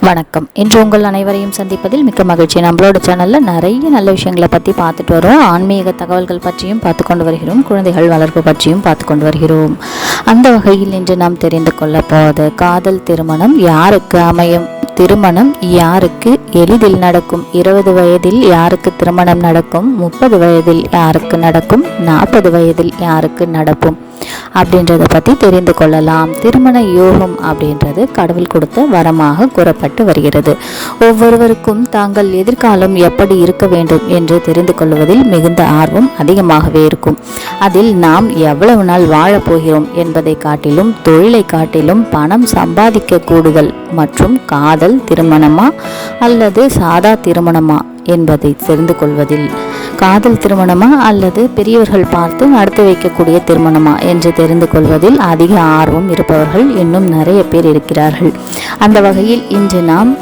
வணக்கம். இன்று உங்கள் அனைவரையும் சந்திப்பதில் மிக்க மகிழ்ச்சி. நம்மளோட சேனலில் நிறைய நல்ல விஷயங்களை பற்றி பார்த்துட்டு வரோம். ஆன்மீக தகவல்கள் பற்றியும் பார்த்து கொண்டு வருகிறோம். குழந்தைகள் வளர்ப்பு பற்றியும் பார்த்து கொண்டு வருகிறோம். அந்த வகையில் இன்று நாம் தெரிந்து கொள்ள போவது காதல் திருமணம். யாருக்கு அமையும் திருமணம்? யாருக்கு எளிதில் நடக்கும்? இருபது வயதில் யாருக்கு திருமணம் நடக்கும்? முப்பது வயதில் யாருக்கு நடக்கும்? நாற்பது வயதில் யாருக்கு நடக்கும்? அப்படின்றத பற்றி தெரிந்து கொள்ளலாம். திருமண யோகம் அப்படின்றது கடவுள் கொடுத்த வரமாக கூறப்பட்டு வருகிறது. ஒவ்வொருவருக்கும் தாங்கள் எதிர்காலம் எப்படி இருக்க வேண்டும் என்று தெரிந்து கொள்வதில் மிகுந்த ஆர்வம் அதிகமாகவே இருக்கும். அதில் நாம் எவ்வளவு நாள் வாழப் போகிறோம் என்பதை காட்டிலும் தொழிலை காட்டிலும் பணம் சம்பாதிக்க கூடுதல் மற்றும் காதல் திருமணமா அல்லது சாதா திருமணமா என்பதை தெரிந்து கொள்வதில் காதல் திருமணமா அல்லது பெரியவர்கள் பார்த்து நடத்தி வைக்கக்கூடிய திருமணமா என்று தெரிந்து கொள்வதில் அதிக ஆர்வம் இருப்பவர்கள் இன்னும் நிறைய பேர் இருக்கிறார்கள். அந்த வகையில் இன்று நாம்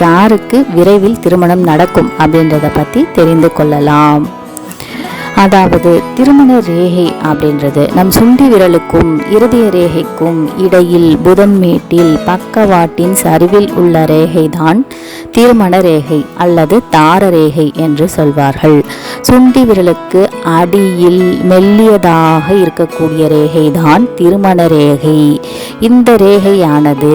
யாருக்கு விரைவில் திருமணம் நடக்கும் அப்படின்றத பற்றி தெரிந்து கொள்ளலாம். அதாவது திருமண ரேகை அப்படின்றது நம் சுண்டி விரலுக்கும் இருதய ரேகைக்கும் இடையில் புதன் மேட்டில் பக்கவாட்டின் சரிவில் உள்ள ரேகை தான் திருமண ரேகை அல்லது தார ரேகை என்று சொல்வார்கள். சுண்டி விரலுக்கு அடியில் மெல்லியதாக இருக்கக்கூடிய ரேகை தான் திருமண ரேகை. இந்த ரேகையானது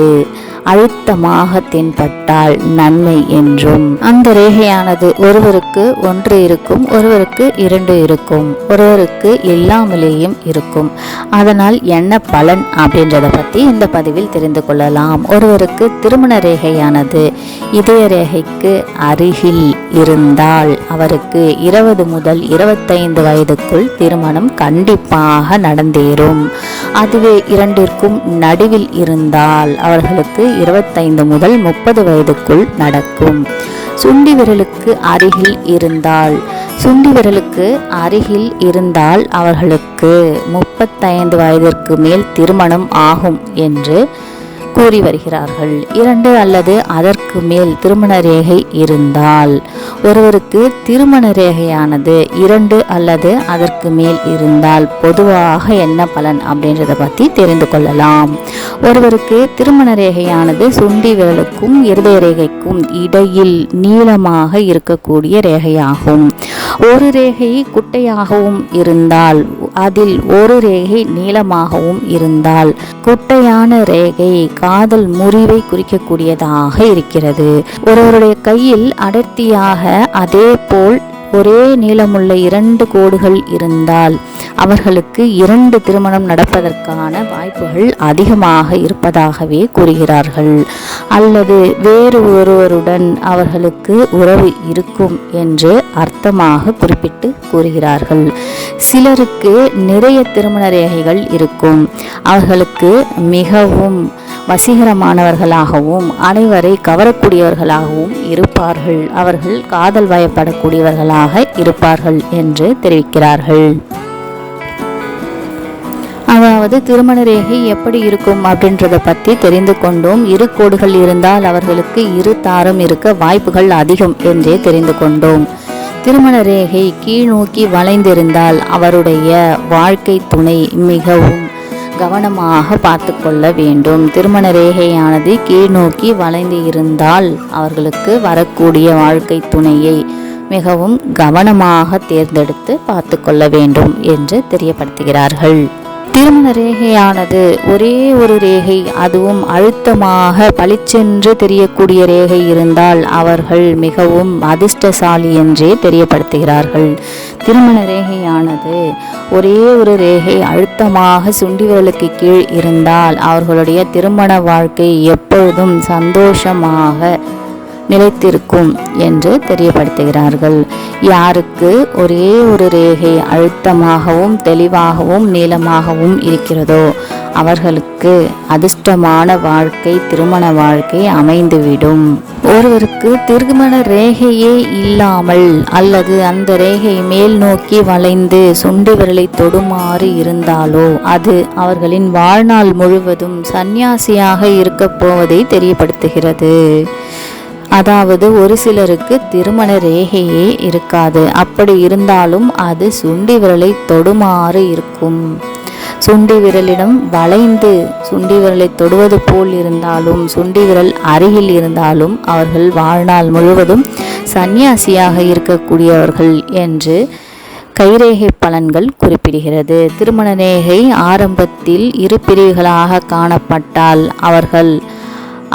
அழுத்தமாக தென்பட்டால் நன்மை என்றும். அந்த ரேகையானது ஒருவருக்கு ஒன்று இருக்கும் ஒருவருக்கு இரண்டு இருக்கும் ஒருவருக்கு இல்லாமலேயும் இருக்கும். அதனால் என்ன பலன் அப்படின்றத பற்றி இந்த பதிவில் தெரிந்து கொள்ளலாம். ஒருவருக்கு திருமண ரேகையானது இதய ரேகைக்கு அருகில் இருந்தால் அவருக்கு இருபது முதல் இருபத்தைந்து வயதுக்குள் திருமணம் கண்டிப்பாக நடந்தேறும். அதுவே இரண்டிற்கும் நடுவில் இருந்தால் அவர்களுக்கு இருபத்தைந்து முதல் முப்பது வயதுக்குள் நடக்கும். சுண்டி விரலுக்கு அருகில் இருந்தால் சுண்டி விரலுக்கு அருகில் இருந்தால் அவர்களுக்கு முப்பத்தைந்து வயதிற்கு மேல் திருமணம் ஆகும் என்று கூறி வருகிறார்கள். இரண்டு அல்லது அதற்கு மேல் திருமண ரேகை இருந்தால் ஒருவருக்கு திருமண ரேகையானது இரண்டு அல்லது அதற்கு மேல் இருந்தால் பொதுவாக என்ன பலன் அப்படின்றத பற்றி தெரிந்து கொள்ளலாம். ஒருவருக்கு திருமண ரேகையானது சுண்டி விரலுக்கும் இருதய ரேகைக்கும் இடையில் நீளமாக இருக்கக்கூடிய ரேகையாகும். ஒரு ரேகை குட்டையாகவும் இருந்தால் அதில் ஒரு ரேகை நீளமாகவும் இருந்தால் குட்டையான ரேகை காதல் முறிவை குறிக்கக்கூடியதாக இருக்கிறது. ஒருவருடைய கையில் அடர்த்தியாக அதே போல் ஒரே நீளமுள்ள இரண்டு கோடுகள் இருந்தால் அவர்களுக்கு இரண்டு திருமணம் நடப்பதற்கான வாய்ப்புகள் அதிகமாக இருப்பதாகவே கூறுகிறார்கள். அல்லது வேறு ஒருவருடன் அவர்களுக்கு உறவு இருக்கும் என்று அர்த்தமாக குறிப்பிட்டு கூறுகிறார்கள். சிலருக்கு நிறைய திருமண ரேகைகள் இருக்கும். அவர்களுக்கு மிகவும் வசீகரமானவர்களாகவும் அனைவரை கவரக்கூடியவர்களாகவும் இருப்பார்கள். அவர்கள் காதல் வயப்படக்கூடியவர்களாக இருப்பார்கள் என்று தெரிவிக்கிறார்கள். அதாவது திருமண ரேகை எப்படி இருக்கும் அப்படின்றத பற்றி தெரிந்து கொண்டோம். இரு கோடுகள் இருந்தால் அவர்களுக்கு இரு தாரம் இருக்க வாய்ப்புகள் அதிகம் என்றே தெரிந்து கொண்டோம். திருமண ரேகை கீழ்நோக்கி வளைந்திருந்தால் அவருடைய வாழ்க்கை துணை மிகவும் கவனமாக பார்த்து கொள்ள வேண்டும். திருமண ரேகையானது கீழ்நோக்கி வளைந்து இருந்தால் அவர்களுக்கு வரக்கூடிய வாழ்க்கை துணையை மிகவும் கவனமாக தேர்ந்தெடுத்து பார்த்து கொள்ள வேண்டும் என்று தெரியப்படுத்துகிறார்கள். திருமண ரேகையானது. ஒரே ஒரு ரேகை அதுவும் அழுத்தமாக பளிச்சென்று தெரியக்கூடிய ரேகை இருந்தால் அவர்கள் மிகவும் அதிர்ஷ்டசாலி என்றே தெரியப்படுத்துகிறார்கள். திருமண ரேகையானது ஒரே ஒரு ரேகை அழுத்தமாக சுண்டிவரலுக்கு கீழ் இருந்தால் அவர்களுடைய திருமண வாழ்க்கை எப்பொழுதும் சந்தோஷமாக நிலைத்திருக்கும் என்று தெரியப்படுத்துகிறார்கள். யாருக்கு ஒரே ஒரு ரேகை அழுத்தமாகவும் தெளிவாகவும் நீளமாகவும் இருக்கிறதோ அவர்களுக்கு அதிர்ஷ்டமான வாழ்க்கை திருமண வாழ்க்கை அமைந்துவிடும். ஒருவருக்கு திருமண ரேகையே இல்லாமல் அல்லது அந்த ரேகை மேல் நோக்கி வளைந்து சுண்டு விரலை தொடுமாறு இருந்தாலோ அது அவர்களின் வாழ்நாள் முழுவதும் சந்நியாசியாக இருக்கப் போவதை தெரியப்படுத்துகிறது. அதாவது ஒரு சிலருக்கு திருமண ரேகையே இருக்காது. அப்படி இருந்தாலும் அது சுண்டி விரலை தொடுமாறு இருக்கும். சுண்டி விரலிடம் வளைந்து சுண்டி விரலை தொடுவது போல் இருந்தாலும் சுண்டி விரல் அருகில் இருந்தாலும் அவர்கள் வாழ்நாள் முழுவதும் சந்நியாசியாக இருக்கக்கூடியவர்கள் என்று கைரேகை பலன்கள் குறிப்பிடுகிறது. திருமண ரேகை ஆரம்பத்தில் இரு பிரிவுகளாக காணப்பட்டால் அவர்கள்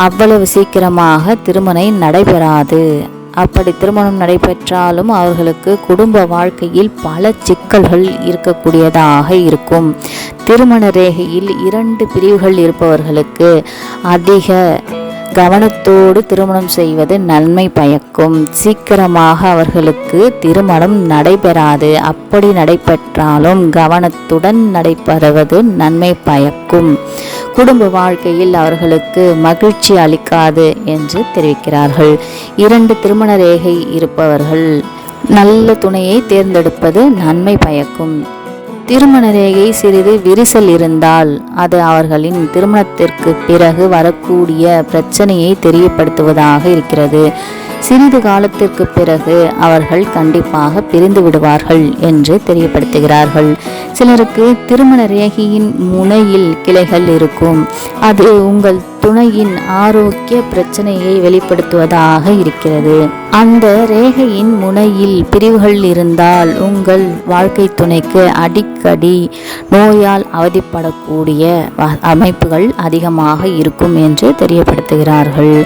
அவ்வளவு சீக்கிரமாக திருமணம் நடைபெறாது. அப்படி திருமணம் நடைபெற்றாலும் அவர்களுக்கு குடும்ப வாழ்க்கையில் பல சிக்கல்கள் இருக்கக்கூடியதாக இருக்கும். திருமண ரேகையில் இரண்டு பிரிவுகள் இருப்பவர்களுக்கு அதிக கவனத்தோடு திருமணம் செய்வது நன்மை பயக்கும். சீக்கிரமாக அவர்களுக்கு திருமணம் நடைபெறாது. அப்படி நடைபெற்றாலும் கவனத்துடன் நடைபெறுவது நன்மை பயக்கும். குடும்ப வாழ்க்கையில் அவர்களுக்கு மகிழ்ச்சி அளிக்காது என்று தெரிவிக்கிறார்கள். இரண்டு திருமண ரேகை இருப்பவர்கள் நல்ல துணையை தேர்ந்தெடுப்பது நன்மை பயக்கும். திருமண ரேகை சிறிது விரிசல் இருந்தால் அது அவர்களின் திருமணத்திற்கு பிறகு வரக்கூடிய பிரச்சனையை தெரியப்படுத்துவதாக இருக்கிறது. சிறிது காலத்திற்கு பிறகு அவர்கள் கண்டிப்பாக பிரிந்து விடுவார்கள் என்று தெரியப்படுத்துகிறார்கள். சிலருக்கு திருமண ரேகையின் முனையில் கிளைகள் இருக்கும். அது உங்கள் துணையின் ஆரோக்கிய பிரச்சனையை வெளிப்படுத்துவதாக இருக்கிறது. அந்த ரேகையின் முனையில் பிரிவுகள் இருந்தால் உங்கள் வாழ்க்கை துணைக்கு அடிக்கடி நோயால் அவதிப்படக்கூடிய அமைப்புகள் அதிகமாக இருக்கும் என்று தெரியப்படுத்துகிறார்கள்.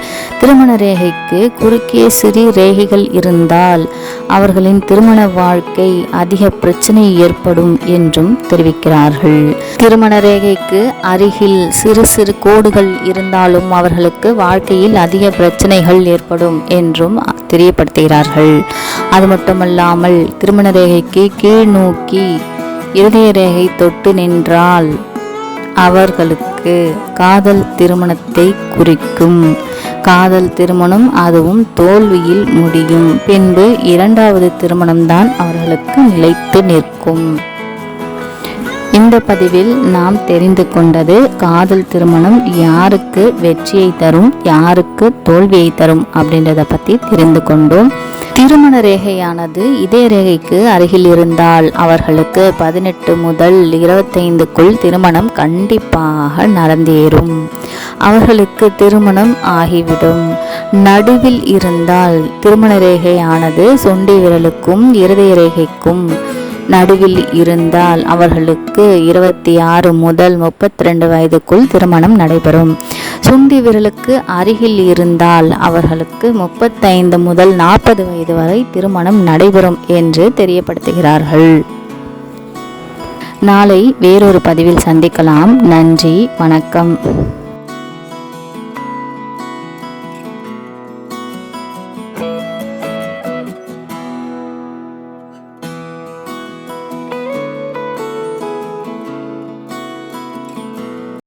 திருமண ரேகைக்கு குறுக்கே சிறு ரேகைகள் இருந்தால் அவர்களின் திருமண வாழ்க்கை அதிக பிரச்சனை ஏற்படும் என்றும் தெரிவிக்கிறார்கள். திருமண ரேகைக்கு அருகில் சிறு சிறு கோடுகள் இருந்தாலும் அவர்களுக்கு வாழ்க்கையில் அதிக பிரச்சனைகள் ஏற்படும் என்றும் தெரியப்படுத்துகிறார்கள். அது மட்டுமல்லாமல் திருமண ரேகைக்கு கீழ் நோக்கி இருதய ரேகை தொட்டு நின்றால் அவர்களுக்கு காதல் திருமணத்தை குறிக்கும். காதல் திருமணம் அதுவும் தோல்வியில் முடியும். பின்பு இரண்டாவது திருமணம்தான் அவர்களுக்கு நிலைத்து நிற்கும். இந்த பதிவில் நாம் தெரிந்து கொண்டது காதல் திருமணம் யாருக்கு வெற்றியை தரும் யாருக்கு தோல்வியை தரும் அப்படின்றத பற்றி தெரிந்து கொண்டோம். திருமண ரேகையானது இதே ரேகைக்கு அருகில் இருந்தால் அவர்களுக்கு பதினெட்டு முதல் இருபத்தைந்துக்குள் திருமணம் கண்டிப்பாக நடந்தேறும். அவர்களுக்கு திருமணம் ஆகிவிடும். நடுவில் இருந்தால் திருமண ரேகையானது சொண்டி விரலுக்கும் இருதய ரேகைக்கும் நடுவில் இருந்தால் அவர்களுக்கு இருபத்தி ஆறு முதல் முப்பத்தி ரெண்டு வயதுக்குள் திருமணம் நடைபெறும். சுண்டி விரலுக்கு அருகில் இருந்தால் அவர்களுக்கு முப்பத்தைந்து முதல் நாற்பது வயது வரை திருமணம் நடைபெறும் என்று தெரியப்படுத்துகிறார்கள். நாளை வேறொரு பதிவில் சந்திக்கலாம். நன்றி வணக்கம்.